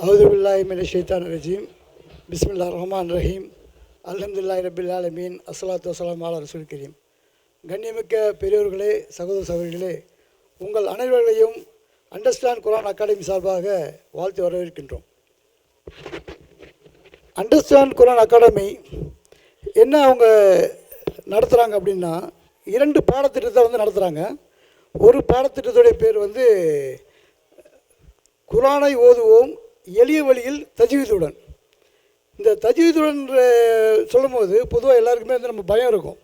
அவுதுபில்லாஹி மின ஷைத்தான் ரஜீம் பிஸ்மில்லா ரஹ்மான் ரஹீம் அலமதுல்லாய் ரபில் ஆலமீன் அஸ்லாத்து வஸ்ஸலாம் அலா ரசூல் கரீம் கண்ணியமிக்க பெரியோர்களே சகோதர சகோதரிகளே உங்கள் அனைவர்களையும் அண்டர்ஸ்டாண்ட் குரான் அகாடமி சார்பாக வாழ்த்து வரவேற்கின்றோம். அண்டர்ஸ்டாண்ட் குரான் அகாடமி என்ன அவங்க நடத்துகிறாங்க அப்படின்னா இரண்டு பாடத்திட்டத்தை வந்து நடத்துகிறாங்க ஒரு பாடத்திட்டத்துடைய பேர் வந்து குரானை ஓதுவோம் எளிய வழியில் தஜ்வீதுடன். இந்த தஜ்வீதுடன் சொல்லும்போது பொதுவாக எல்லாருக்குமே வந்து நம்ம பயம் இருக்கும்.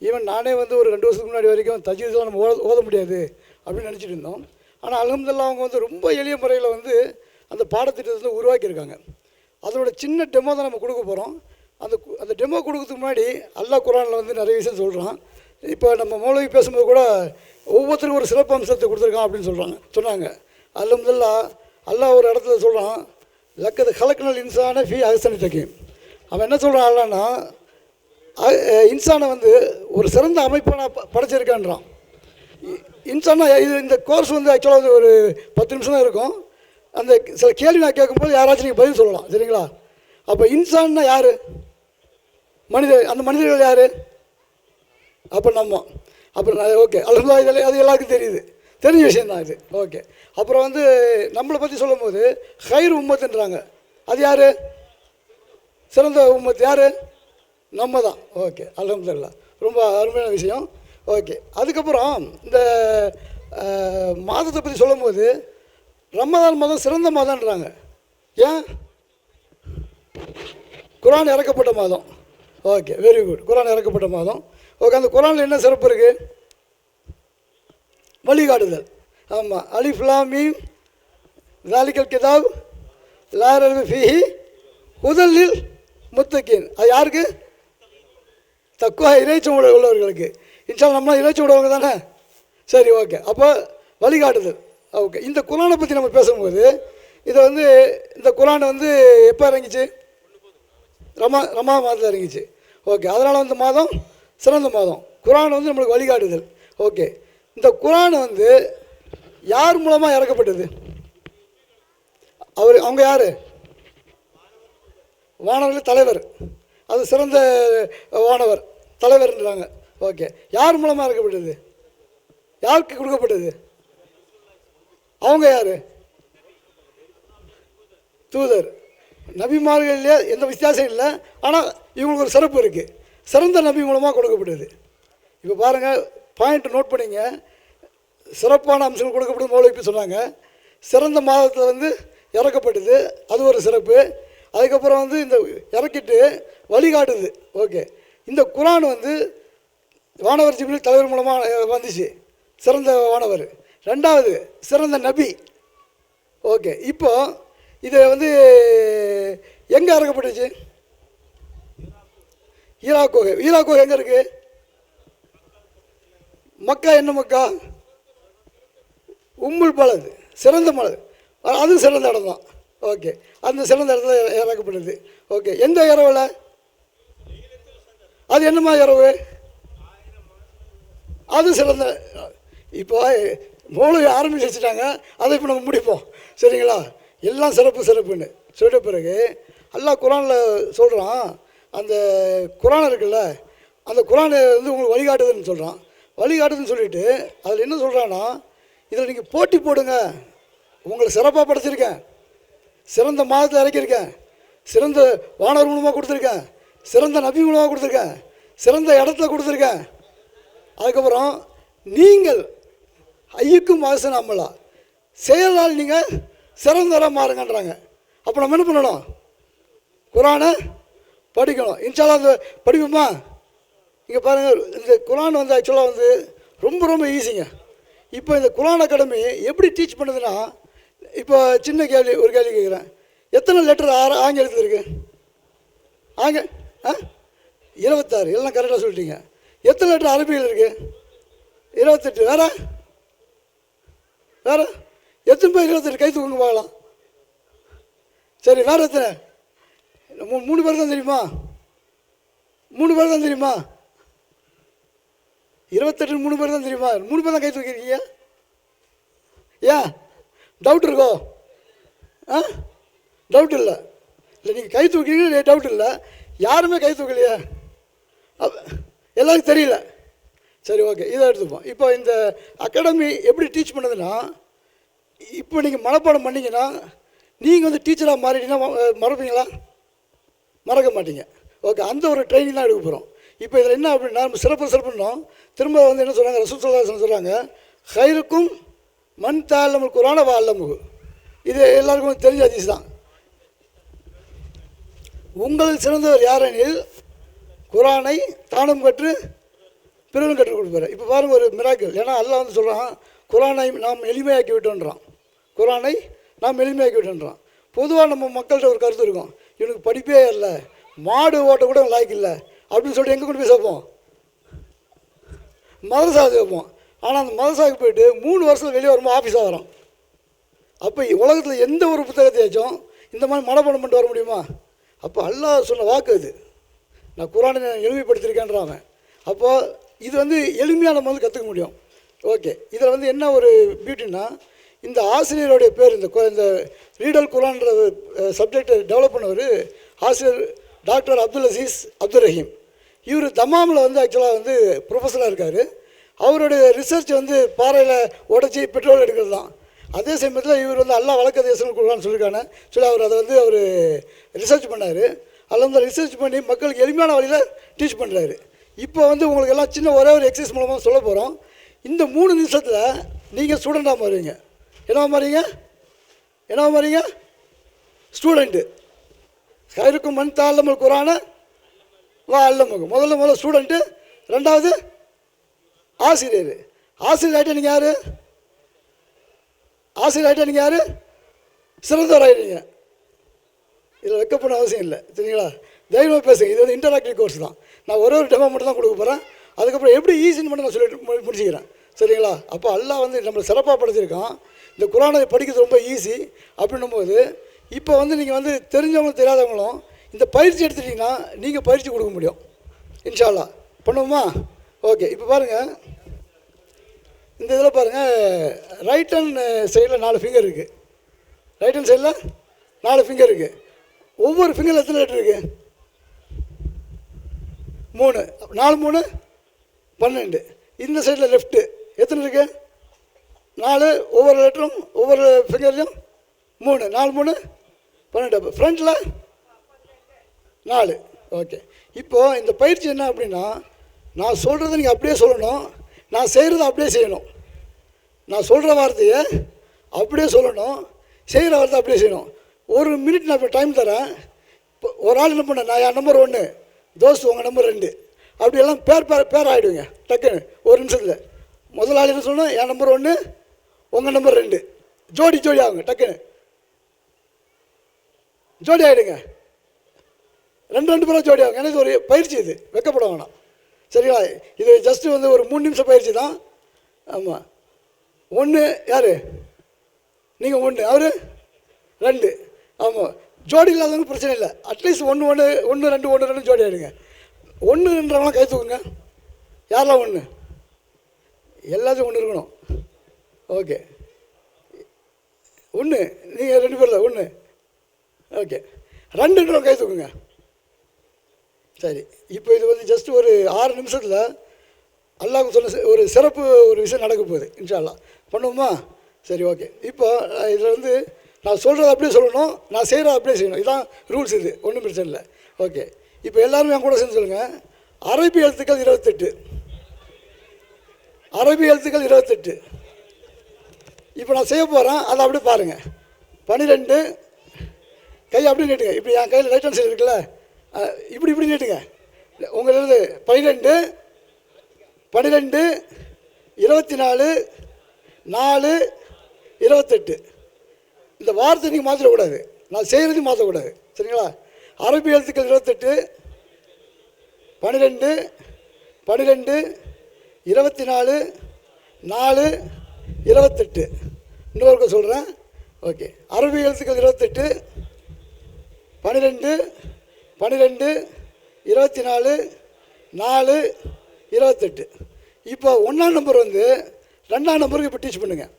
ஈவன் நானே வந்து ஒரு ரெண்டு வருஷத்துக்கு முன்னாடி வரைக்கும் தஜ்வீதெலாம் நம்ம ஓத ஓத முடியாது அப்படின்னு நினச்சிட்டு இருந்தோம். ஆனால் அலமதுல்லா அவங்க வந்து ரொம்ப எளிய முறையில் வந்து அந்த பாடத்திட்டத்தை வந்து உருவாக்கியிருக்காங்க. அதோட சின்ன டெமோ தான் நம்ம கொடுக்க போகிறோம் அந்த கு- அந்த டெமோ கொடுக்கறதுக்கு முன்னாடி அல்லாஹ் குரானில் வந்து நிறைய விஷயம் சொல்கிறான் இப்போ நம்ம மௌலவி பேசும்போது கூட ஒவ்வொருத்தருக்கும் ஒரு சிறப்பு அம்சத்தை கொடுத்துருக்கான் அப்படின்னு சொல்கிறாங்க சொன்னாங்க. அலமதுல்லா அல்லாஹ் ஒரு இடத்துல சொல்கிறான் லக்கது கலக்கினல் இன்சான ஃபி அகசனி தக்கீம் அவன் என்ன சொல்கிறான் அல்லான்னா இன்சானை வந்து ஒரு சிறந்த அமைப்பை நான் படைச்சிருக்கான்றான். படைச்சிருக்கேன்றான் இன்சானா இது இந்த கோர்ஸ் வந்து ஆக்சுவலாக வந்து ஒரு பத்து நிமிஷம் தான் இருக்கும். அந்த சில கேள்வி நான் கேட்கும்போது யாராச்சும் நீங்கள் பதில் சொல்லலாம் சரிங்களா? அப்போ இன்சான்னா யார்? மனிதர் அந்த மனிதர்கள் யார்? அப்போ நம்ம. அப்புறம் ஓகே. அல்ஹம்துலில்லாஹ் இதில் அது எல்லாருக்கும் தெரியுது. தெரிஞ்ச விஷயம் தான் இது. ஓகே. அப்புறம் வந்து நம்மளை பற்றி சொல்லும்போது ஹைர் உம்மத்துன்றாங்க. அது யார்? சிறந்த உம்மத் யார்? நம்ம தான் ஓகே அலமதுல்லா ரொம்ப அருமையான விஷயம். ஓகே அதுக்கப்புறம் இந்த மாதத்தை பற்றி சொல்லும்போது ரமதான் மாதம் சிறந்த மாதம்ன்றாங்க. ஏன்? குரான் இறக்கப்பட்ட மாதம். ஓகே வெரி குட் குரான் இறக்கப்பட்ட மாதம். ஓகே அந்த குரானில் என்ன சிறப்பு இருக்குது வழிகாட்டுதல். ஆமாம் அலிஃப்லாமீம் ஜாலிக்கல் கிதாப் லாரல் ஃபிஹி உதலில் முத்தக்கின் அது யாருக்கு? தக்குவா இறைச்சம் உள்ளவர்களுக்கு இன்ஷால் நம்மளாம் இறைச்சம் உள்ளவங்க தானே? சரி ஓகே. அப்போ வழிகாட்டுதல். ஓகே. இந்த குரானை பற்றி நம்ம பேசும்போது இதை வந்து இந்த குரான் வந்து எப்போ இறங்கிச்சு? ரமா ரமா மாதத்தில் இறங்கிச்சு. ஓகே. அதனால் வந்து மாதம் சிறந்த மாதம். குரான் வந்து நம்மளுக்கு வழிகாட்டுதல். ஓகே. இந்த குரான் வந்து யார் மூலமாக இறக்கப்பட்டது? அவர் அவங்க யார்? வானவர்கள் தலைவர். அது சிறந்த வானவர். தலைவர்ன்றாங்க. ஓகே. யார் மூலமாக இறக்கப்பட்டது? யாருக்கு கொடுக்கப்பட்டது? அவங்க யார்? தூதர். நபிமார்கள்லேயே எந்த வித்தியாசம் இல்லை. ஆனால் இவங்களுக்கு ஒரு சிறப்பு இருக்குது சிறந்த நபி மூலமாக கொடுக்கப்பட்டது. இப்போ பாருங்கள் பாயிண்ட் நோட் பண்ணிங்க. சிறப்பான அம்சங்கள் கொடுக்கப்படும் மௌலிக்கு சொன்னாங்க. சிறந்த மாதத்தில் வந்து இறக்கப்பட்டது. அது ஒரு சிறப்பு. அதுக்கப்புறம் வந்து இந்த இறக்கிட்டு வழிகாட்டுது. ஓகே. இந்த குரான் வந்து வானவர் ஜிபில் தலைவர் மூலமாக வந்துச்சு. சிறந்த வானவர். ரெண்டாவது சிறந்த நபி. ஓகே. இப்போ இது வந்து எங்கே இறக்கப்பட்டுச்சு? ஈராக் கோகை. ஈராக் கோகை எங்கே இருக்குது மக்கா என்ன மக்கா? உம்முள் பலது சிறந்த மலது. அது சிறந்த இடம் தான். ஓகே. அந்த சிறந்த இடத்துல இறக்கப்படுது ஓகே. எந்த இரவில்? அது என்னமா இரவு? அது சிறந்த இப்போ மூளை ஆரம்பிச்சு வச்சுட்டாங்க அதை இப்போ நம்ம முடிப்போம். சரிங்களா? எல்லாம் சிறப்பு சிறப்புன்னு. சொல்லிட்ட பிறகு எல்லாம் குரானில் சொல்கிறான் அந்த குரான் இருக்குல்ல அந்த குரானை வந்து உங்களுக்கு வழிகாட்டுதுன்னு சொல்கிறான் வழிகாட்டுதுன்னு சொல்லிட்டு அதில் என்ன சொல்கிறான்னா இதில் நீங்கள் போட்டி போடுங்க. உங்களை சிறப்பாக படைச்சிருக்கேன். சிறந்த மாதத்தில் இறக்கியிருக்கேன். சிறந்த வானர் மூலமாக கொடுத்துருக்கேன். சிறந்த நபி மூலமாக கொடுத்துருக்கேன். சிறந்த இடத்துல கொடுத்துருக்கேன். அதுக்கப்புறம் நீங்கள் ஐயக்கும் அரசன் அம்மலா செயலால் நீங்கள் சிறந்தராக மாறுங்கன்றாங்க. அப்போ நம்ம என்ன பண்ணணும்? குரானை படிக்கணும். இன்ஷாலா அந்த படிப்போமா? இங்கே பாருங்கள் இந்த குரான் வந்து ஆக்சுவலாக வந்து ரொம்ப ரொம்ப ஈஸிங்க இப்போ இந்த குரான் அகாடமி எப்படி டீச் பண்ணுதுன்னா இப்போ சின்ன கேள்வி ஒரு கேள்வி கேட்குறேன். எத்தனை லெட்டர் ஆறு ஆங்கிலத்தில் இருக்கு? ஆங்க ஆ? இருபத்தாறு. எல்லாம் கரெக்டாக சொல்லிட்டீங்க. எத்தனை லெட்டர் அரபியில் இருக்கு? இருபத்தெட்டு. வேற? வேற? எத்தனை பேர் இருபத்தெட்டு? கை தூக்குங்க பார்க்கலாம். சரி வேற எத்தனை? மூ மூணு பேர் தான் தெரியுமா? மூணு பேர் தான் தெரியுமா? இருபத்தெட்டு மூணு பேர் தான் தெரியுமா? மூணு பேர் தான் கை தூக்கியிருக்கீங்க? ஏன் டவுட் இருக்கோ? ஆ? டவுட் இல்லை. இல்லை நீங்கள் கை தூக்கிறீங்க டவுட் இல்லை. யாருமே கை தூக்கலையே. எல்லாருக்கும் தெரியல. சரி ஓகே இதை எடுத்துப்போம். இப்போ இந்த அகாடமி எப்படி டீச் பண்ணுதுன்னா இப்போ நீங்கள் மனப்பாடம் பண்ணிங்கன்னா நீங்கள் வந்து டீச்சராக மாறிட்டீங்கன்னா மறப்பீங்களா? மறக்க மாட்டீங்க. ஓகே அந்த ஒரு ட்ரைனிங் தான் எடுக்க போகிறோம் இப்போ இதில் என்ன அப்படின்னா நம்ம சிறப்பு சிறப்புன்னோம் திரும்ப வந்து என்ன சொல்கிறாங்க ரசூல் சல்லாஹன் சொல்கிறாங்க ஹைருக்கும் மண் தாழமல் குரான வாழமுகு இது எல்லாருக்கும் தெரிஞ்ச அதிசி தான். உங்களில் சிறந்தவர் யாரெனில் குரானை தானும் கற்று பிறரும் கற்றுக் கொடுப்பாரு. இப்போ பாருங்கள் ஒரு மிராக்கிள். ஏன்னா அல்லாஹ் வந்து சொல்கிறான் குரானை நாம் எளிமையாக்கி விட்டோன்றான் குரானை நாம் எளிமையாக்கி விட்டோன்றான் பொதுவாக நம்ம மக்கள்கிட்ட ஒரு கருத்து இருக்கும். இவனுக்கு படிப்பே இல்லை. மாடு ஓட்ட கூட லாய்க்கு இல்லை. அப்படின்னு சொல்லிட்டு எங்கே கொண்டு போய் சேர்ப்போம்? மதரசாவுக்கு வைப்போம் ஆனால் அந்த மதரசாவுக்கு போயிட்டு மூணு வருஷத்தில் வெளியே வரும்போது ஆஃபீஸாக வரும். அப்போ உலகத்தில் எந்த ஒரு புத்தகத்தையாச்சும் இந்த மாதிரி மனப்பாடம் பண்ணிட்டு வர முடியுமா? அப்போ அல்லாஹ் சொன்ன வாக்கு அது. நான் குரானை நான் எளிமைப்படுத்தியிருக்கேன்றான் அவன். அப்போ இது வந்து எளிமையாக நம்ம வந்து கற்றுக்க முடியும். ஓகே. இதில் வந்து என்ன ஒரு பியூட்டின்னா இந்த ஆசிரியருடைய பேர் இந்த இந்த ரீடல் குரான்ற சப்ஜெக்டை டெவலப் பண்ணவர் ஆசிரியர் டாக்டர் அப்துல் அசீஸ் அப்துல் ரஹீம். இவர் தமாமில் வந்து ஆக்சுவலாக வந்து ப்ரொஃபஸராக இருக்கார். அவருடைய ரிசர்ச் வந்து பாறையில் உடச்சி பெட்ரோல் எடுக்கிறது தான் அதே சமயத்தில் இவர் வந்து அல்லா வழக்க தேசங்கள் கொடுக்கலான்னு சொல்லியிருக்காங்க. சொல்லி அவர் அதை வந்து அவர் ரிசர்ச் பண்ணார். அதில் வந்து ரிசர்ச் பண்ணி மக்களுக்கு எளிமையான வழியில் டீச் பண்ணுறாரு இப்போ வந்து உங்களுக்கு எல்லாம் சின்ன ஒரே ஒரு எக்ஸசைஸ் மூலமாக சொல்ல போகிறோம் இந்த மூணு நிமிஷத்தில் நீங்கள் ஸ்டூடெண்ட்டாக மாறுவீங்க. என்னவா மாறீங்க என்ன மாறீங்க ஸ்டூடெண்ட்டு கயிறுக்கும் மண் தாழமல் குரான அல்லமுகம் முதல்ல முதல்ல ஸ்டூடெண்ட்டு ரெண்டாவது ஆசிரியர். ஆசிரியர் ஆகிட்ட நீங்கள் யார்? ஆசிரியர் ஆகிட்ட நீங்கள் யார்? சிறந்தவர் ஆகிட்டீங்க இதில் பண்ண அவசியம் இல்லை. சரிங்களா? தைரியமாக பேசுங்க. இது வந்து இன்டராக்டிவ் கோர்ஸ் தான். நான் ஒரே ஒரு டெமோ மட்டும் தான் கொடுக்க போகிறேன் அதுக்கப்புறம் எப்படி ஈஸின்னு மட்டும் நான் சொல்லிட்டு மு- முடிச்சுக்கிறேன். சரிங்களா? அப்போ அல்லா வந்து நம்மளை சிறப்பாக படுத்திருக்கான் இந்த குரானை படிக்கிறது ரொம்ப ஈஸி அப்படின்னும் போது இப்போ வந்து நீங்கள் வந்து தெரிஞ்சவங்களும் தெரியாதவங்களும் இந்த பயிற்சி எடுத்துட்டிங்கன்னா நீங்கள் பயிற்சி கொடுக்க முடியும். இன்ஷால்லா பண்ணுவோமா? ஓகே இப்போ பாருங்கள் இந்த இதில் பாருங்கள் ரைட் ஹேண்ட் சைடில் நாலு ஃபிங்கர் இருக்குது ரைட் ஹேண்ட் சைடில் நாலு ஃபிங்கர் இருக்குது ஒவ்வொரு ஃபிங்கரில் எத்தனை லெட்டர் இருக்குது மூணு. நாலு மூணு பன்னெண்டு. இந்த சைடில் லெஃப்ட்டு எத்தனை இருக்குது நாலு ஒவ்வொரு லெட்டரும் ஒவ்வொரு ஃபிங்கர்லையும் மூணு. நாலு மூணு பன்னெண்டு. ஃப்ரண்ட்டில் நாலு. ஓகே இப்போது இந்த பயிற்சி என்ன அப்படின்னா நான் சொல்கிறத நீங்கள் அப்படியே சொல்லணும். நான் செய்கிறத அப்படியே செய்யணும். நான் சொல்கிற வார்த்தையை அப்படியே சொல்லணும். செய்கிற வார்த்தை அப்படியே செய்யணும். ஒரு மினிட் நான் இப்போ டைம் தரேன். இப்போ ஒரு ஆள் என்ன பண்ண நான் என் நம்பர் ஒன்று தோஸ்து உங்கள் நம்பர் ரெண்டு. அப்படியெல்லாம் பேர் பேர் பேர் ஆகிடுங்க டக்குன்னு ஒரு நிமிஷத்தில். முதல் ஆள் என்ன சொல்லணும் என் நம்பர் ஒன்று உங்கள் நம்பர் ரெண்டு. ஜோடி ஜோடி ஆகுங்க டக்குன்னு. ஜோடி ஆகிடுங்க ரெண்டு ரெண்டு பேரும் ஜோடி ஆகும் எனக்கு ஒரு பயிற்சி இது. வெக்கப்பட வேணாம். சரிங்களா? இது ஜஸ்ட்டு வந்து ஒரு மூணு நிமிஷம் பயிற்சி தான். ஆமாம் ஒன்று யார்? நீங்கள் ஒன்று அவர்? ரெண்டு. ஆமாம் ஜோடி இல்லாதவங்க பிரச்சனை இல்லை. அட்லீஸ்ட் ஒன்று ஒன்று ஒன்று ரெண்டு ஒன்று ரெண்டு ஜோடி ஆகிடுங்க ஒன்றுன்றவங்களாம் கை தூக்குங்க. யாரெல்லாம் ஒன்று எல்லாத்தையும் ஒன்று இருக்கணும். ஓகே ஒன்று நீங்கள் ரெண்டு பேரில். ஒன்று ஓகே ரெண்டுன்றவங்க கை தூக்குங்க. சரி இப்போ இது வந்து ஜஸ்ட் ஒரு ஆறு நிமிஷத்தில் அல்லாஹ் சொன்ன ஒரு சிறப்பு ஒரு விஷயம் நடக்க போகுது இன்ஷால்லா பண்ணுவோமா? சரி ஓகே. இப்போ இதில் வந்து நான் சொல்கிறத அப்படியே சொல்லணும் நான் செய்கிறத அப்படியே செய்யணும். இதுதான் ரூல்ஸ் இது ஒன்றும் பிரச்சனை இல்லை. ஓகே. இப்போ எல்லாருமே என் கூட சேர்ந்து சொல்லுங்கள் அரபி எழுத்துக்கள் இருபத்தெட்டு. அரபி எழுத்துக்கள் இருபத்தெட்டு. இப்போ நான் செய்ய போகிறேன் அதை அப்படியே பாருங்கள் பன்னிரெண்டு கை அப்படியே நீட்டுங்க. இப்போ என் கையில் ரைட் ஹேண்ட் சைடு இருக்குல்ல? இப்படி இப்படி நீட்டுங்க உங்களது பன்னிரெண்டு பன்னிரெண்டு இருபத்தி நாலு நாலு இருபத்தெட்டு. இந்த வார்த்தை நீங்கள் மாற்றிடக்கூடாது நான் செய்கிறதையும் மாற்றக்கூடாது சரிங்களா? அரபி எழுத்துக்கள் இருபத்தெட்டு பன்னிரெண்டு பன்னிரெண்டு இருபத்தி நாலு நாலு இருபத்தெட்டு இன்னொருக்க சொல்கிறேன் ஓகே. அரபி எழுத்துக்கள் இருபத்தெட்டு பன்னிரெண்டு பன்னிரெண்டு இருபத்தி நாலு நாலு இருபத்தெட்டு. இப்போ ஒன்றாம் நம்பர் வந்து ரெண்டாம் நம்பருக்கு இப்போ டீச் பண்ணுங்கள்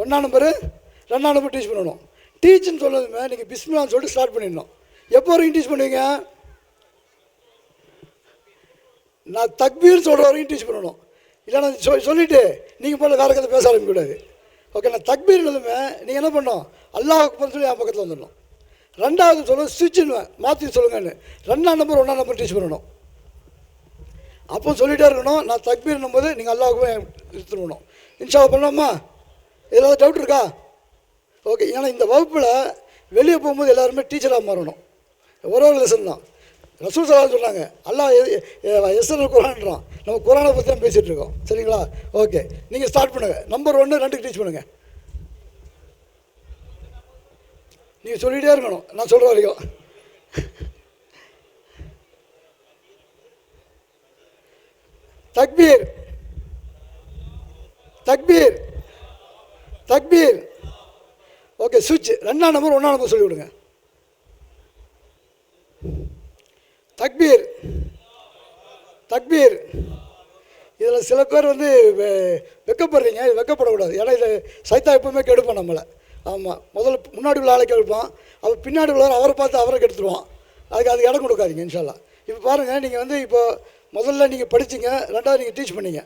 ஒன்றாம் நம்பரு ரெண்டாம் நம்பர் டீச் பண்ணணும். டீச்சுன்னு சொன்னதுமே நீங்கள் பிஸ்மிலான்னு சொல்லிட்டு ஸ்டார்ட் பண்ணிடணும். எப்போ வரைக்கும் டீச் பண்ணுவீங்க? நான் தக்பீர் சொல்கிற வரைக்கும் டீச் பண்ணணும். இல்லைன்னா சொ சொல்லிவிட்டு நீங்கள் போல வேறு கதை பேச ஆரம்பிக்கக்கூடாது. ஓகே நான் தக்பீர் எழுதுமே நீங்கள் என்ன பண்ணணும்? அல்லாஹ் சொல்லி என் பக்கத்தில் வந்துடணும். ரெண்டாவது சொல்ல சுவிட்சுன்னு மாற்றி சொல்லுங்கன்னு. ரெண்டாம் நம்பர் ஒன்றாம் நம்பர் டீச் பண்ணணும். அப்போ சொல்லிகிட்டே இருக்கணும். நான் தக்பீர் போது நீங்கள் அல்லாஹுக்கும் எடுத்துருக்கணும் இன்ஷா பண்ணலாமா? ஏதாவது டவுட் இருக்கா? ஓகே ஏன்னா இந்த வகுப்பில் வெளியே போகும்போது எல்லாருமே டீச்சராக மாறணும். ஒரு ஒரு லெசன் தான். ரசூல் சலால் சொல்கிறாங்க அல்லாஹ் எஸ்எல் குரான்றான் நம்ம குரானை பற்றி தான் பேசிகிட்டு இருக்கோம். சரிங்களா? ஓகே நீங்கள் ஸ்டார்ட் பண்ணுங்கள் நம்பர் ஒன்று ரெண்டுக்கு டீச் பண்ணுங்கள் நீங்கள் சொல்லிகிட்டே இருக்கணும். நான் சொல்கிற வரைக்கும் தக்பீர். தக்பீர். தக்பீர். ஓகே சுவிட்ச். ரெண்டாம் நம்பர் ஒன்றாம் நம்பர் சொல்லி விடுங்க. தக்பீர். தக்பீர். இதில் சில பேர் வந்து வெ- வெக்கப்படுறீங்க. இது வெக்கப்படக்கூடாது. ஏன்னா இது சைத்தா எப்பவுமே கெடுப்போம் நம்மளை. ஆமாம் முதல்ல முன்னாடி உள்ள ஆளை கெடுப்பான் அவர் பின்னாடி உள்ளவர் அவரை பார்த்து அவரை கெடுத்துருவான். அதுக்கு அதுக்கு இடம் கொடுக்காதீங்க இன்ஷால்லா இப்போ பாருங்கள் நீங்கள் வந்து இப்போ முதல்ல நீங்கள் படிச்சீங்க ரெண்டாவது நீங்கள் டீச் பண்ணீங்க.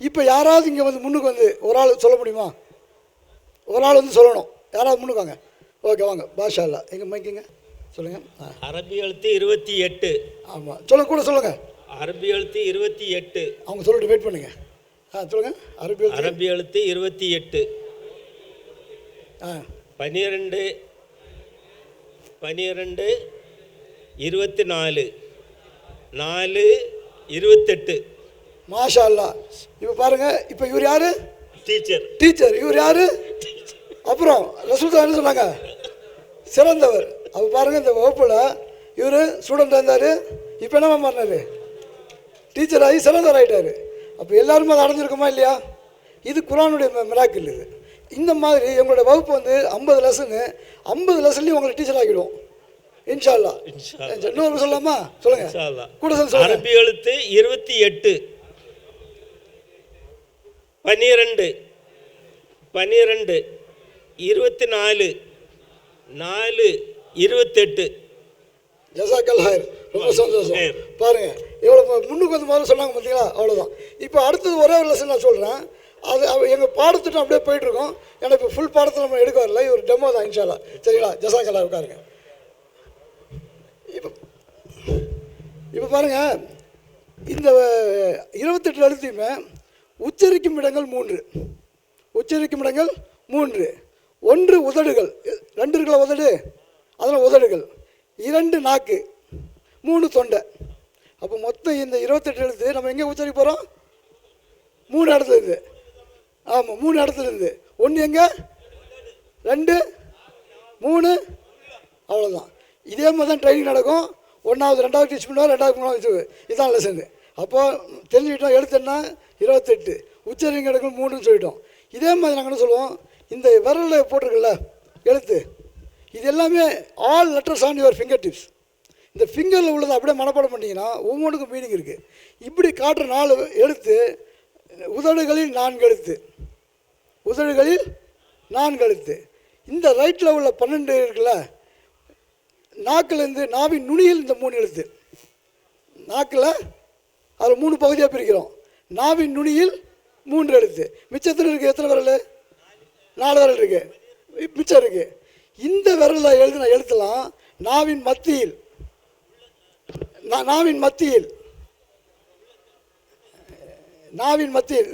இப்போ யாராவது இங்கே வந்து முன்னுக்கு வந்து ஒரு ஆள் சொல்ல முடியுமா? ஒரு ஆள் வந்து சொல்லணும். யாராவது முன்னுக்கு வாங்க. ஓகே வாங்க. பாஷா இல்லா எங்கே மைக்கிங்க சொல்லுங்கள் அரபி எழுத்து இருபத்தி எட்டு. ஆமாம் சொல்லுங்க கூட சொல்லுங்கள் அரபி எழுத்து இருபத்தி எட்டு. அவங்க சொல்லிட்டு வெயிட் பண்ணுங்க. ஆ சொல்லுங்கள் அரபி. அரபி எழுத்து இருபத்தி எட்டு. பனிரெண்டு பனிரெண்டு இருபத்தி நாலு நாலு இருபத்தெட்டு. மாஷா அல்லா இப்போ பாருங்க இப்போ இவர் யாரு? டீச்சர். டீச்சர். இவர் யாரு? அப்புறம் ரசூல்தா என்ன சொன்னாங்க? சிறந்தவர். அவர் பாருங்க இந்த வகுப்பில் இவர் ஸ்டூடெண்ட் இருந்தார். இப்போ என்னவா மாறினாரு டீச்சர் ஆகி சிறந்தவர் ஆகிட்டாரு அப்போ எல்லாருமே அதை அடைஞ்சிருக்குமா இல்லையா? இது குரானுடைய மிராக்கில் இது. இந்த மாதிரி எங்களோட வகுப்பு வந்து ஐம்பது லெசனு ஐம்பது லெசன்லேயும் உங்களை டீச்சர் ஆக்கிடுவோம். இன்ஷா அல்லா இன்ஷா அல்லாஹ். இன்னொரு சொல்லலாமா? சொல்லுங்க. கூட சொல்லி சொல்லுங்க. அரபி எழுத்து இருபத்தி எட்டு. பனிரெண்டு பனிரெண்டு இருபத்தி நாலு. நாலு. இருபத்தெட்டு. ஜசாக்கல் ஹயர் ரொம்ப சந்தோஷம். ஹைர். பாருங்க இவ்வளோ முன்னுக்கு வந்து முதல்ல சொன்னாங்க பார்த்தீங்களா? அவ்வளோதான் இப்போ அடுத்தது ஒரே ஒரு லெசன் நான் சொல்கிறேன் அது எங்கள் பாடத்திட்டம் அப்படியே போயிட்டுருக்கோம். ஏன்னா இப்போ ஃபுல் பாடத்தை நம்ம எடுக்க வரல. ஒரு டெமோ தான் இன்ஷாலா சரிங்களா? ஜசாக்கல்லா உட்காருங்க. இப்போ இப்போ பாருங்க. இந்த இருபத்தெட்டு எழுத்தையுமே உச்சரிக்கும் இடங்கள் மூன்று. உச்சரிக்கும் இடங்கள் மூன்று. ஒன்று உதடுகள். ரெண்டு இருக்கல உதடு? அதில் உதடுகள். இரண்டு நாக்கு. மூணு தொண்டை. அப்போ மொத்தம் இந்த இருபத்தெட்டு எழுத்து நம்ம எங்கே உச்சரிக்க போகிறோம் மூணு இடத்துல இருக்குது ஆமாம் மூணு இடத்துல இருந்து. ஒன்று எங்கே? ரெண்டு மூணு அவ்வளோதான் இதே மாதிரி தான் ட்ரைனிங் நடக்கும். ஒன்றாவது ரெண்டாவது டீச் பண்ணுவோம் ரெண்டாவது மூணாவது teach இதுதான் லெசனு அப்போது தெரிஞ்சுக்கிட்டோம் எழுத்துன்னா இருபத்தெட்டு. உச்சரிங்க எடுக்கணும் மூணுன்னு சொல்லிட்டோம். இதே மாதிரி நாங்கள் என்ன சொல்லுவோம்? இந்த விரலில் போட்டிருக்குல்ல எழுத்து. இது எல்லாமே all letters on your finger tips இந்த ஃபிங்கரில் உள்ளதை அப்படியே மனப்பாடம் பண்ணிங்கன்னா ஒவ்வொன்றுக்கும் மீனிங் இருக்குது இப்படி காட்டுற நாலு எழுத்து உதடுகளில் நான்கு எழுத்து உதடுகளில் நான்கெழுத்து இந்த ரைட்டில் உள்ள பன்னெண்டு இருக்குல்ல நாக்கிலேருந்து நாவின் நுனியில் இந்த மூணு எழுத்து. நாக்கில் அதில் மூணு பகுதியாக பிரிக்கிறோம். நாவின் நுனியில் மூன்று எழுத்து. மிச்சத்தில் இருக்குது எத்தனை விரல்? நாலு விரல் இருக்கு. மிச்சம் இருக்கு. இந்த விரலில் எழுதின எழுத்தலாம் நாவின் மத்தியில் நாவின் மத்தியில் நாவின் மத்தியில்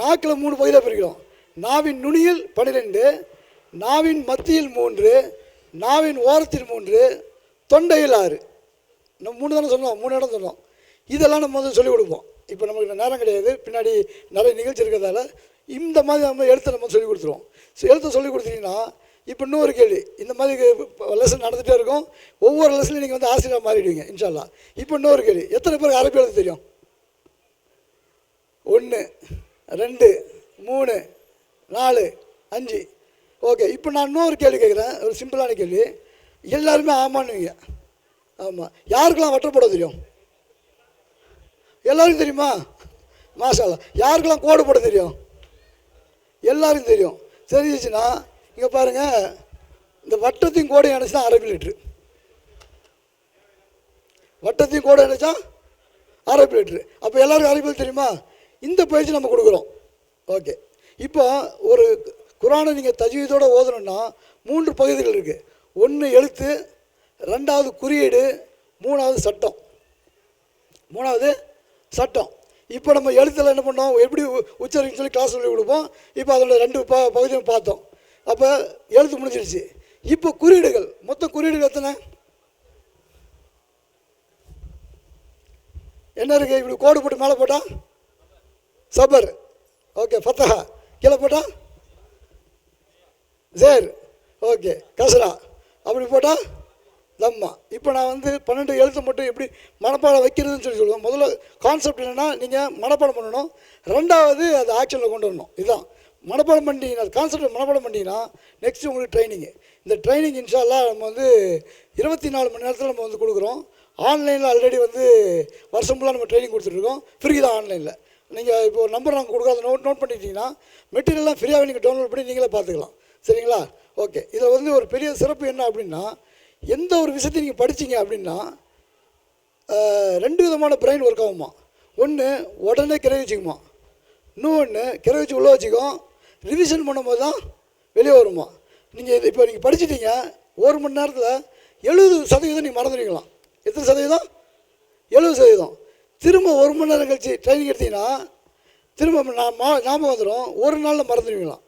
நாக்கில் மூணு பகுதியாக பிரிக்கிறோம். நாவின் நுனியில் பன்னிரெண்டு நாவின் மத்தியில் மூன்று நாவின் ஓரத்தில் மூன்று தொண்டையில் ஆறு. நம்ம மூணு தானே சொன்னோம் மூணு இடம் சொன்னோம். இதெல்லாம் நம்ம வந்து சொல்லிக் கொடுப்போம். இப்போ நமக்கு நேரம் கிடையாது. பின்னாடி நிறைய நிகழ்ச்சி இருக்கிறதால இந்த மாதிரி நம்ம எழுத்தை நம்ம சொல்லிக் கொடுத்துருவோம். ஸோ எழுத்தை சொல்லிக் கொடுத்தீங்கன்னா இப்போ இன்னொரு கேள்வி. இந்த மாதிரி லெசன் நடந்துகிட்டே இருக்கும். ஒவ்வொரு லெசன்லையும் நீங்கள் வந்து ஆசிரியராக மாறிடுவீங்க இன்ஷால்லா இப்போ இன்னொரு கேள்வி. எத்தனை பேருக்கு அரபி எழுத தெரியும்? ஒன்று ரெண்டு மூணு நாலு அஞ்சு. ஓகே இப்போ நான் இன்னொரு கேள்வி கேட்குறேன் ஒரு சிம்பிளான கேள்வி. எல்லாருமே ஆமான்னுவீங்க. ஆமாம் யாருக்கெல்லாம் வட்டப்பட தெரியும்? எல்லாருக்கும் தெரியுமா? மாஷாலா யாருக்கெல்லாம் கோடு போட தெரியும்? எல்லாருக்கும் தெரியும். தெரிஞ்சிச்சுன்னா இங்கே பாருங்கள் இந்த வட்டத்தையும் கோடை அணைச்சு அரை லிட்ரு வட்டத்தையும் கோடை நினச்சா அரை லிட்ரு அப்போ எல்லோரும் அரை தெரியுமா? இந்த பயிற்சி நம்ம கொடுக்குறோம். ஓகே இப்போ ஒரு குரானை நீங்கள் தஜீதோடு ஓதணும்னா மூன்று பகுதிகள் இருக்குது ஒன்று எழுத்து ரெண்டாவது குறியீடு மூணாவது சட்டம். மூணாவது சட்டம். இப்போ நம்ம எழுத்தில் என்ன பண்ணோம்? எப்படி உ- உச்சரிக்கணும்னு சொல்லி கிளாஸ் சொல்லி கொடுப்போம். இப்போ அதோட ரெண்டு ப பகுதியும் பார்த்தோம். அப்போ எழுத்து முடிஞ்சிருச்சு. இப்போ குறியீடுகள். மொத்த குறியீடுகள் எத்தனை? என்ன இருக்குது இப்படி கோடு போட்டு மேலே போட்டால் சபர் ஓகே ஃபத்தஹா கீழே போட்டா? ஜேர் ஓகே கசரா அப்படி போட்டால் தம்மா இப்போ நான் வந்து பன்னெண்டு எழுத்து மட்டும் எப்படி மனப்பாடம் வைக்கிறதுன்னு சொல்லி சொல்லுவேன். முதல்ல கான்செப்ட் என்னென்னா நீங்கள் மனப்பாடம் பண்ணணும். ரெண்டாவது அது ஆக்ஷனில் கொண்டு வரணும். இதுதான். மனப்பாடம் பண்ணிட்டீங்கன்னா கான்செப்ட் மனப்பாடம் பண்ணிங்கன்னா நெக்ஸ்ட்டு உங்களுக்கு ட்ரைனிங்கு இந்த ட்ரைனிங் இன்ஷால்லாம் நம்ம வந்து இருபத்தி நாலு மணி நேரத்தில் நம்ம வந்து கொடுக்குறோம். ஆன்லைனில் ஆல்ரெடி வந்து வருஷம் ஃபுல்லாக நம்ம ட்ரைனிங் கொடுத்துட்ருக்கோம் ஃப்ரீ தான் ஆன்லைனில் நீங்கள் இப்போ ஒரு நம்பர் நாங்கள் கொடுக்காத நோட் நோட் பண்ணிட்டீங்கன்னா மெட்டீரியல்லாம் ஃப்ரீயாக நீங்கள் டவுன்லோட் பண்ணி நீங்களே பார்த்துக்கலாம். சரிங்களா? ஓகே இதில் வந்து ஒரு பெரிய சிறப்பு என்ன அப்படின்னா எந்த ஒரு விஷயத்தை நீங்கள் படித்தீங்க அப்படின்னா ரெண்டு விதமான பிரெயின் ஒர்க் ஆகுமா ஒன்று உடனே கிரகிச்சிக்குமா இன்னொன்று கிரகிச்சு உள்ளே வச்சுக்கும். ரிவிஷன் பண்ணும்போது தான் வெளியே வருமா. நீங்கள் இப்போ நீங்கள் படிச்சிட்டீங்க ஒரு மணி நேரத்தில் எழுபது சதவீதம் நீங்கள் மறந்துடுவீங்களாம். எத்தனை சதவீதம்? எழுபது சதவீதம். திரும்ப ஒரு மணி நேரம் கழிச்சு ட்ரைனிங் எடுத்தீங்கன்னா திரும்ப நான் மா ஞாபகம் வந்துடும் ஒரு நாளில் மறந்துடுவீங்களாம்.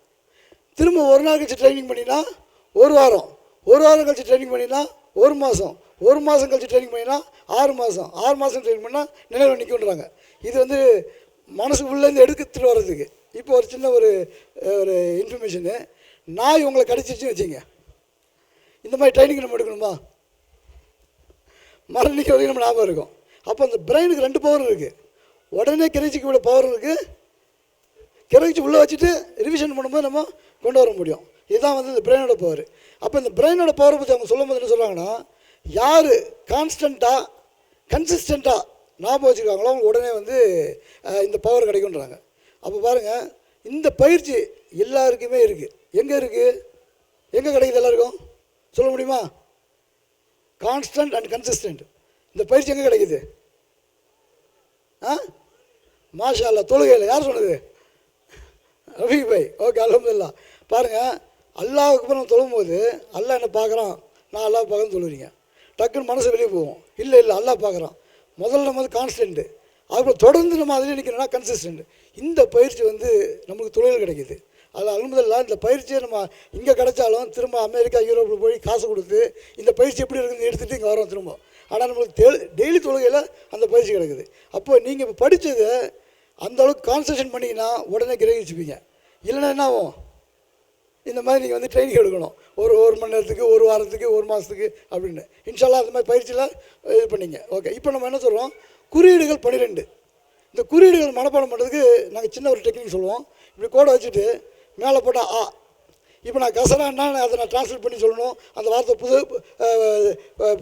திரும்ப ஒரு நாள் கழிச்சு ட்ரைனிங் பண்ணினா ஒரு வாரம். ஒரு வாரம் கழிச்சு ட்ரைனிங் பண்ணினா ஒரு மாதம் ஒரு மாதம் கழிச்சு ட்ரைனிங் பண்ணினா ஆறு மாதம் ஆறு மாதம் ட்ரைனிங் பண்ணால் நினைவு நிற்குன்றாங்க இது வந்து மனசு உள்ளேருந்து எடுத்துகிட்டு வர்றதுக்கு. இப்போ ஒரு சின்ன ஒரு ஒரு இன்ஃபர்மேஷனு நாய் உங்களை கடிச்சிச்சுன்னு வச்சுங்க இந்த மாதிரி ட்ரைனிங் நம்ம எடுக்கணுமா? மரணிக்க வரைக்கும் நம்ம ஞாபகம் இருக்கும். அப்போ அந்த பிரெயினுக்கு ரெண்டு பவர் இருக்குது உடனே கிரகிச்சிக்க இவ்வளோ பவர் இருக்குது கிரகிச்சு உள்ளே வச்சுட்டு ரிவிஷன் பண்ணும்போது நம்ம கொண்டு வர முடியும். இதுதான் வந்து இந்த பிரெயினோட பவர் அப்போ இந்த பிரெயினோட பவரை பற்றி அவங்க சொல்லும்போது என்ன சொல்கிறாங்கன்னா யார் கான்ஸ்டண்ட்டாக கன்சிஸ்டண்ட்டாக ஞாபகம் வச்சுருக்காங்களோ அவங்க உடனே வந்து இந்த பவர் கிடைக்குன்றாங்க அப்போ பாருங்கள் இந்த பயிற்சி எல்லாருக்குமே இருக்குது எங்கே இருக்குது எங்கே கிடைக்குது எல்லாருக்கும்? சொல்ல முடியுமா? கான்ஸ்டன்ட் அண்ட் கன்சிஸ்டன்ட் இந்த பயிற்சி எங்கே கிடைக்குது? ஆ? மாஷா அல்லா தொழுகையில் யார் சொன்னது? ரஃபி பை ஓகே அலமதுல்லா பாருங்கள் அல்லாவுக்கு அப்புறம் தொழும்போது அல்லா என்ன பார்க்குறான்? நான் அல்லாஹ் பார்க்குறேன்னு சொல்லுவீங்க. டக்குன்னு மனசு வெளியே போவோம் இல்லை இல்லை அல்லாஹ் பார்க்குறான். முதல்ல நம்ம வந்து கான்ஸ்டன்ட்டு அதுக்கப்புறம் தொடர்ந்து நம்ம அதிலே நிற்கணும்னா கன்சிஸ்டன்ட் இந்த பயிற்சி வந்து நமக்கு தொழில் கிடைக்குது. அது அல்முதல்லா இந்த பயிற்சியை நம்ம இங்கே கிடைச்சாலும் திரும்ப அமெரிக்கா யூரோப்பில் போய் காசு கொடுத்து இந்த பயிற்சி எப்படி இருக்குதுன்னு எடுத்துகிட்டு இங்கே வரோம் திரும்ப. ஆனால் நம்மளுக்கு தே டெய்லி தொழுகையில் அந்த பயிற்சி கிடைக்குது. அப்போ நீங்கள் இப்போ படித்ததை அந்த அளவுக்கு கான்சன்ட்ரேஷன் பண்ணிங்கன்னா உடனே கிரகிச்சுப்பீங்க. இல்லைன்னா என்ன ஆகும்? இந்த மாதிரி நீங்கள் வந்து ட்ரைனிங் எடுக்கணும். ஒரு ஒரு மணி நேரத்துக்கு ஒரு வாரத்துக்கு ஒரு மாதத்துக்கு அப்படின்னு. இன்ஷால்லா அந்த மாதிரி பயிற்சியில் இது பண்ணிங்க. ஓகே இப்போ நம்ம என்ன சொல்கிறோம் குறியீடுகள் பன்னிரெண்டு இந்த குறியீடுகள் மனப்பாடம் பண்ணுறதுக்கு நாங்கள் சின்ன ஒரு டெக்னிக் சொல்லுவோம். இப்படி கோடை வச்சுட்டு மேலே போட்டால் ஆ இப்போ நான் கசரான்னா அதை நான் டிரான்ஸ்லேட் பண்ணி சொல்லணும். அந்த வார்த்தை புது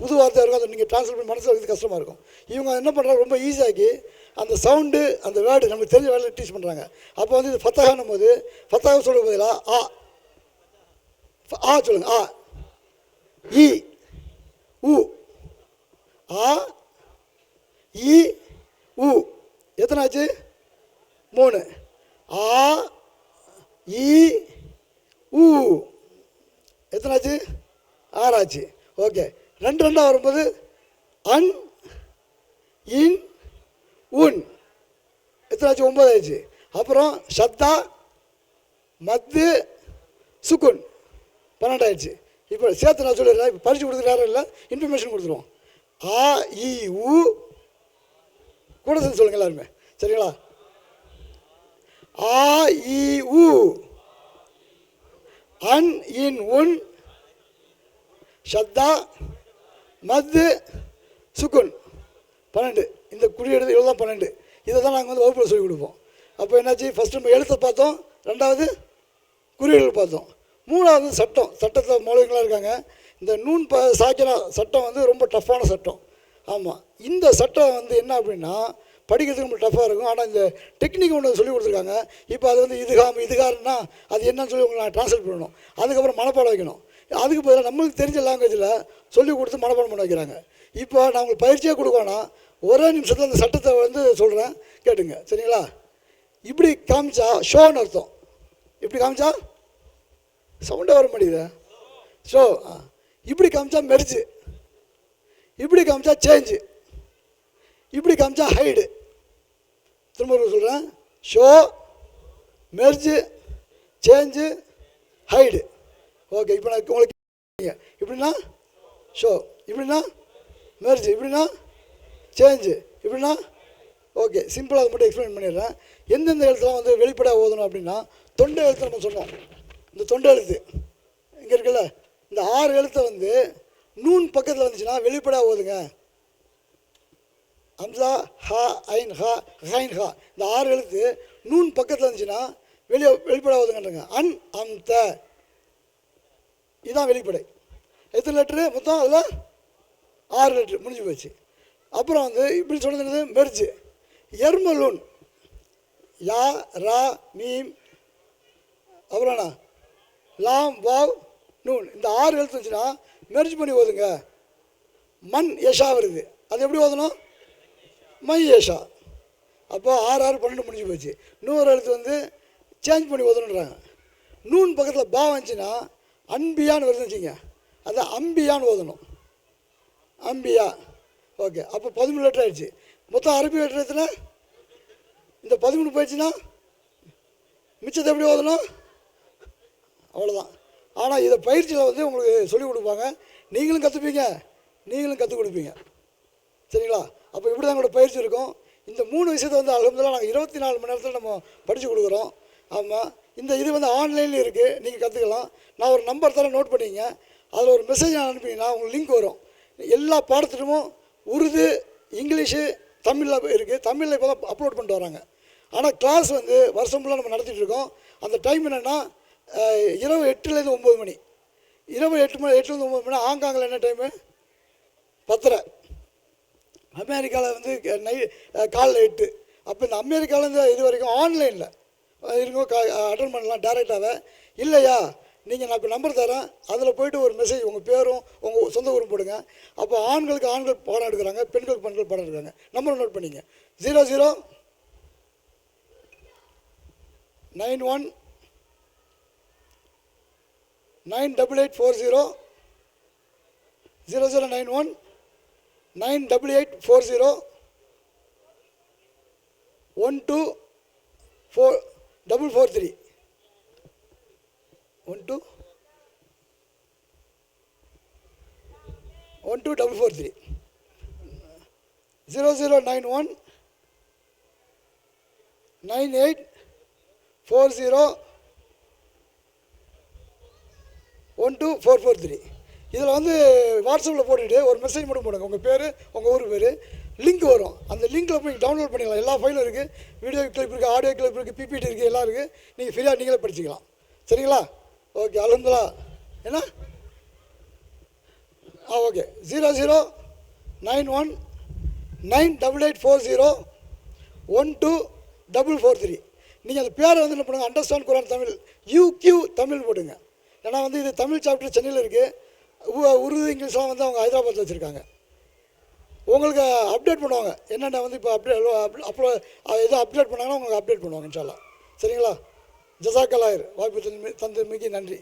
புது வார்த்தையாக இருக்கும். அதை நீங்கள் டிரான்ஸ்லேட் பண்ணி மனசில் வைக்கிறது கஷ்டமாக இருக்கும். இவங்க என்ன பண்ணுறாங்க ரொம்ப ஈஸியாக்கி அந்த சவுண்டு அந்த வேர்டு நமக்கு தெரிஞ்ச வேலையில் டீச் பண்ணுறாங்க அப்போ வந்து இது ஃபத்தகானும் போது ஃபத்தகா சொல்ல பதிலாக ஆ. ஆ சொல்லுங்கள் ஆ. இ உ. ஆ இ உ. எத்தனை ஆச்சு? மூணு. ஆ இ ஊ. எத்தனாச்சு? ஆறாச்சு. ஓகே. ரெண்டு ரெண்டாக வரும்போது அன் இன் உன். எத்தனாச்சு? ஒம்பது ஆச்சு அப்புறம் சத்தா மத்து சுக்குன். பன்னெண்டாயிடுச்சு இப்போ சேர்த்து நான் சொல்லிடுறேன். இப்போ பரிசு கொடுத்துட்டு யாரும் இல்லை. இன்ஃபர்மேஷன் கொடுத்துருவோம். ஆ இ உ. கூட சேர்ந்து சொல்லுங்கள் எல்லாருமே. சரிங்களா? ஆ இ உ. அன் இன் உன் ஷத்தா மத்து சுக்குன் பன்னெண்டு. இந்த குறியீடு இவ்வளோ தான் பன்னெண்டு. இதை தான் நாங்கள் வந்து வகுப்பில் சொல்லிக் கொடுப்போம். அப்போ என்னாச்சு? ஃபஸ்ட்டு நம்ம எழுத்தை பார்த்தோம். ரெண்டாவது குறியீடுகள் பார்த்தோம். மூணாவது சட்டம். சட்டத்தில் மூலிகளாக இருக்காங்க. இந்த நூன் ப சாக்கினா சட்டம் வந்து ரொம்ப டஃப்பான சட்டம். ஆமாம் இந்த சட்டம் வந்து என்ன அப்படின்னா படிக்கிறதுக்கு ரொம்ப டஃப்பாக இருக்கும். ஆனால் இந்த டெக்னிக் ஒன்று சொல்லி கொடுத்துருக்காங்க. இப்போ அது வந்து இதுகாம் இதுகாருன்னா அது என்னன்னு சொல்லி உங்களுக்கு நான் ட்ரான்ஸ்லேட் பண்ணணும். அதுக்கப்புறம் மனப்பாடம் வைக்கணும். அதுக்கு பதிலாக நம்மளுக்கு தெரிஞ்ச லாங்குவேஜில் சொல்லி கொடுத்து மனப்பாடம் பண்ண வைக்கிறாங்க. இப்போ நான் உங்களுக்கு பயிற்சியே கொடுக்கோன்னா ஒரே நிமிஷத்தில் அந்த சட்டத்தை வந்து சொல்கிறேன் கேட்டுங்க. சரிங்களா? இப்படி காமிச்சா ஷோன்னு அர்த்தம். இப்படி காமிச்சா? சவுண்டே வர மாட்டேங்குது. ஷோ இப்படி காமிச்சா மெர்ஜு இப்படி காமிச்சா சேஞ்சு இப்படி காமிச்சா ஹைடு திரும்ப சொல்கிறேன் show merge change hide okay இப்போ நான் உங்களுக்கு இப்படின்னா ஷோ இப்படின்னா மெர்ஜு இப்படின்னா சேஞ்சு இப்படின்னா ஓகே சிம்பிளாக மட்டும் எக்ஸ்பிளைன் பண்ணிடுறேன். எந்தெந்த எழுத்துலாம் வந்து வெளிப்படையாக ஓதணும் அப்படின்னா தொண்டை எழுத்து நம்ம சொன்னோம். இந்த தொண்டை எழுத்து இங்கே இருக்குல்ல இந்த ஆறு எழுத்தை வந்து நூன் பக்கத்தில் வந்துச்சுன்னா வெளிப்படையாக ஓதுங்க. அம்சா ஹா ஐன் ஹா ஹைன் ஹா. இந்த ஆறு எழுத்து நூன் பக்கத்தில் இருந்துச்சுன்னா வெளியே வெளிப்படாதுங்கன்றங்க அன் அம் த. இதுதான் வெளிப்படை. எத்தனை லெட்ரு மொத்தம் அதில் ஆறு லெட்ரு முடிஞ்சு போச்சு. அப்புறம் வந்து இப்படி சொன்னது மெர்ஜு எர்மலூன். யா ரா மீம். அப்புறம்ண்ணா லாம் வாவ் நூன். இந்த ஆறு எழுத்து இருந்துச்சுன்னா மெர்ஜ் பண்ணி ஓதுங்க. மண் யஷா வருது. அது எப்படி ஓதணும்? மையேஷா அப்போ ஆறு ஆறு பன்னெண்டு முடிஞ்சு போச்சு. நூறு எழுத்து வந்து சேஞ்ச் பண்ணி ஓதணுன்றாங்க நூன் பக்கத்தில் பா வந்துச்சுன்னா அன்பியான்னு வருதுன்னு வச்சுங்க அதான் அம்பியான்னு ஓதணும். அம்பியா. ஓகே. அப்போ பதிமூணு லெட்டர் ஆயிடுச்சு. மொத்தம் அரபி லெட்டர் எத்தனை? இந்த பதிமூணு போயிடுச்சுன்னா மிச்சத்தை எப்படி ஓதணும்? அவ்வளோதான் ஆனால் இதை பயிற்சியில் வந்து உங்களுக்கு சொல்லிக் கொடுப்பாங்க. நீங்களும் கற்றுப்பீங்க நீங்களும் கற்றுக் கொடுப்பீங்க. சரிங்களா? அப்போ இப்படி தான் எங்களோட பயிற்சி இருக்கும். இந்த மூணு விஷயத்தை வந்து அலமதுல்லா நாங்கள் இருபத்தி நாலு மணி நேரத்தில் நம்ம படித்து கொடுக்குறோம். ஆமாம் இந்த இது வந்து ஆன்லைனில் இருக்குது நீங்கள் கற்றுக்கலாம் நான் ஒரு நம்பர் தரேன் நோட் பண்ணிங்க அதில் ஒரு மெசேஜ் அனுப்பிங்கன்னா உங்களுக்கு லிங்க் வரும். எல்லா பாடத்திட்டமும் உருது இங்கிலீஷு தமிழில் இருக்குது தமிழில் இப்போ தான் அப்லோட் பண்ணிட்டு வராங்க. ஆனால் கிளாஸ் வந்து வருஷம் ஃபுல்லாக நம்ம நடத்திட்டுருக்கோம் அந்த டைம் என்னென்னா இரவு எட்டுலேருந்து ஒம்பது மணி. இரவு எட்டு மணி எட்டுலேருந்து ஒம்பது மணி ஆங்காங்கில் என்ன டைமு பத்தரை. அமெரிக்காவில் வந்து நை அஹ் காலைல எட்டு அப்போ இந்த அமெரிக்காவிலேருந்து இது வரைக்கும் ஆன்லைனில் இருங்க அட்டன் பண்ணலாம் டேரெக்டாகவே இல்லையா? நீங்கள் நான் இப்போ நம்பர் தரேன். அதில் போயிட்டு ஒரு மெசேஜ் உங்கள் பேரும் உங்கள் சொந்த ஊரும் போடுங்க. அப்போ ஆண்களுக்கு ஆண்கள் படம் எடுக்கிறாங்க பெண்களுக்கு பெண்கள் படம் எடுக்கிறாங்க. நம்பரை நோட் பண்ணிங்க. Zero zero nine one nine double eight four zero zero zero nine one nine double eight four zero one two four double four three one two one two double four three zero zero nine one nine eight four zero one two four four three இதில் வந்து வாட்ஸ்அப்பில் போட்டுட்டு ஒரு message மட்டும் போடுங்க. உங்கள் பேர் உங்கள் ஊர் பேர் லிங்க் வரும். அந்த லிங்க்கில் போய் டவுன்லோட் பண்ணிக்கலாம். எல்லா ஃபைலும் இருக்குது வீடியோ கிளிப் இருக்குது ஆடியோ கிளிப் இருக்குது பிபிடி இருக்குது எல்லாம் இருக்குது நீங்கள் ஃப்ரீயாக நீங்களே படிச்சுக்கலாம். சரிங்களா? ஓகே அலந்துலா என்ன? ஆ okay zero zero nine one nine double eight four zero one two double four three நீங்கள் அந்த பேரை வந்து என்ன பண்ணுங்கள் understand Quran Tamil UQ Tamil போடுங்க ஏன்னா வந்து இது தமிழ் சாப்டர் சென்னையில் இருக்குது உருது இங்கிலீஷ்லாம் வந்து அவங்க ஹைதராபாத்தில் வச்சுருக்காங்க. உங்களுக்கு அப்டேட் பண்ணுவாங்க. என்னென்ன வந்து இப்போ அப்டேட் அப்லோ எதோ அப்டேட் பண்ணாங்கன்னா உங்களுக்கு அப்டேட் பண்ணுவாங்க இன்ஷால்லா சரிங்களா? ஜசாக்கலாயர் வாய்ப்பு தந்து மிக்க நன்றி.